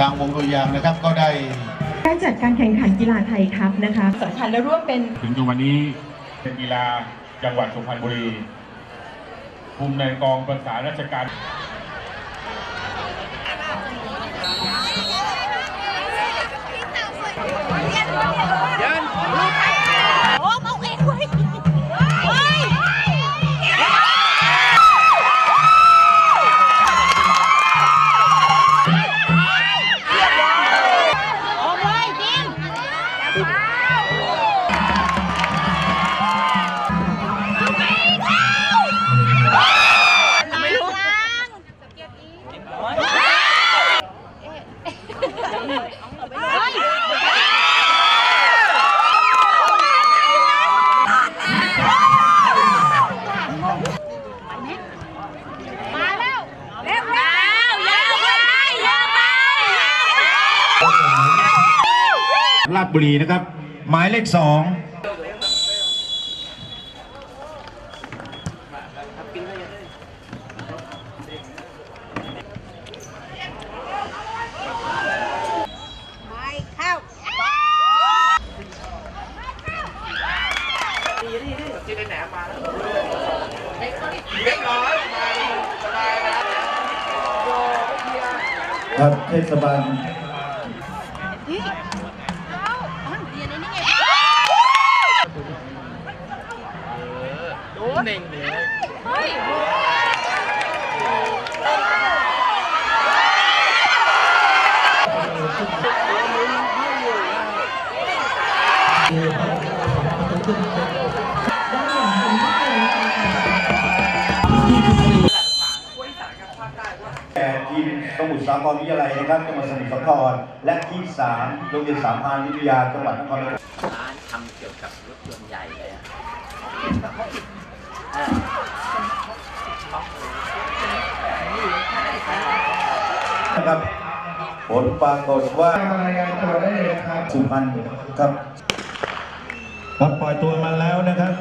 ทางวงดุริยางค์นะครับก็ได้การจัดการแข่งขันกีฬาไทยครับนะคะสำคัญและร่วมเป็น ถึงวันนี้เป็นกีฬาจังหวัดสุพรรณบุรีภูมิในกองประสานราชการ ลาดบุรีนะครับ หมายเลขสองไม่เข้าครับเทศบาล เดี๋ยวนี้ไง แก่ทีมสมุทรสาครวิทยาลัยนะครับจังหวัดสมุทรสาครและที่สามโรงเรียนสามพรานวิทยาจังหวัดนครปฐมร้านทำเกี่ยวกับรถยนต์ใหญ่เลยอะเออ นะครับ ผลปรากฏว่าสุพรรณครับครับปล่อยตัวมาแล้วนะครับ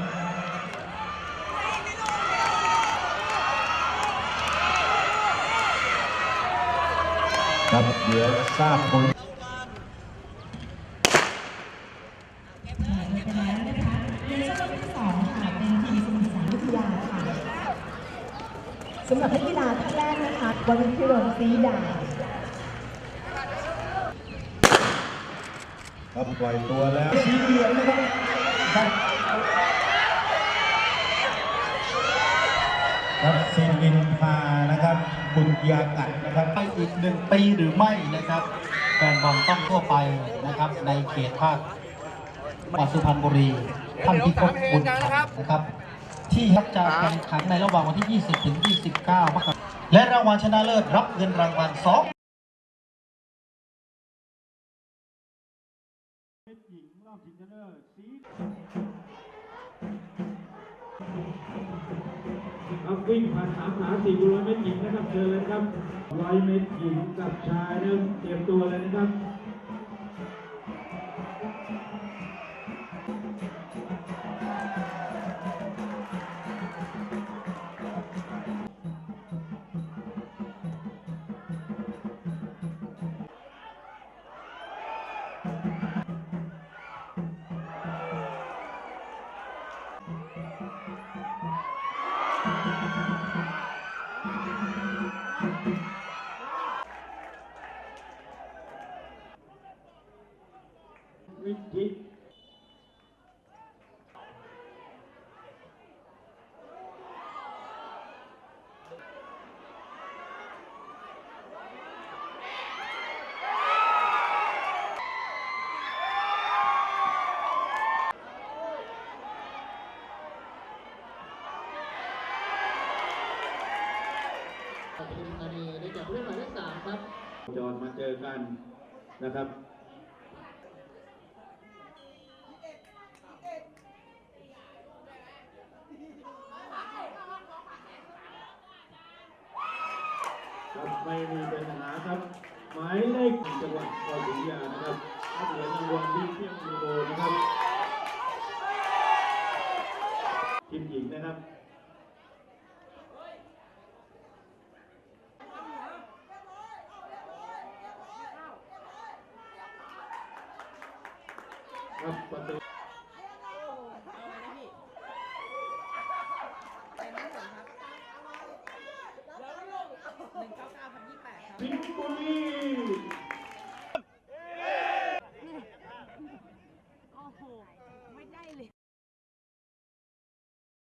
ครับเดี๋ยวทราบผลสำหรับนักกีฬาท่านแรกนะคะวันพิรนศรีดา ครับปล่อยตัวแล้วสีเหลืองนะครับครับครับซินลินพานะครับบุญยากัดนะครับไปอีกหนึ่งปีหรือไม่นะครับแฟนบอลต้องทั่วไปนะครับ ในเขตภาคจังหวัดสุพรรณบุรีท่านพิภพบุญธรรมนะครับ ที่จะแข่งขันในระหว่างวันที่ 20 ถึง 29มกราคมและรางวัลชนะเลิศรับเงินรางวัล2 ครับวิ่งผ่านสามขาสี่กิโลเมตรหญิงนะครับเชิญเลยครับร้อยเมตรหญิงกับชายนะเตรียมตัวเลยนะครับ จอดมาเจอกันนะครับครับไม่มีปัญหาครับ หมายเลขจังหวัดกอสุริยานะครับรับเหรียญรางวัลที่เที่ยงยูโรนะครับทีมหญิงนะครับ ครับประตูสิงห์บุรี